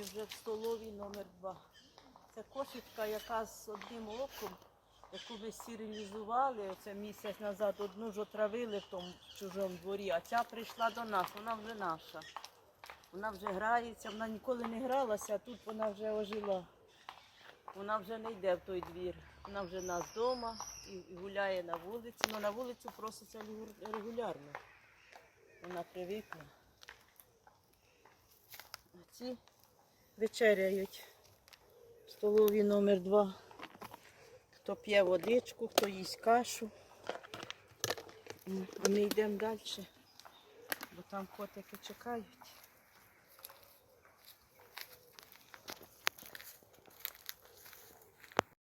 вже в столовій номер 2 Це кошечка, яка з одним оком, яку ми стерилізували оце місяць назад, одну ж отравили в тому чужому дворі, а ця прийшла до нас, вона вже наша. Вона вже грається, вона ніколи не гралася, а тут вона вже ожила. Вона вже не йде в той двір. Вона вже нас вдома і гуляє на вулиці. Ну на вулицю проситься регулярно. Вона привикла. А ці вечеряють в столові номер 2 Хто п'є водичку, хто їсть кашу. А ми йдемо далі, бо там котики чекають.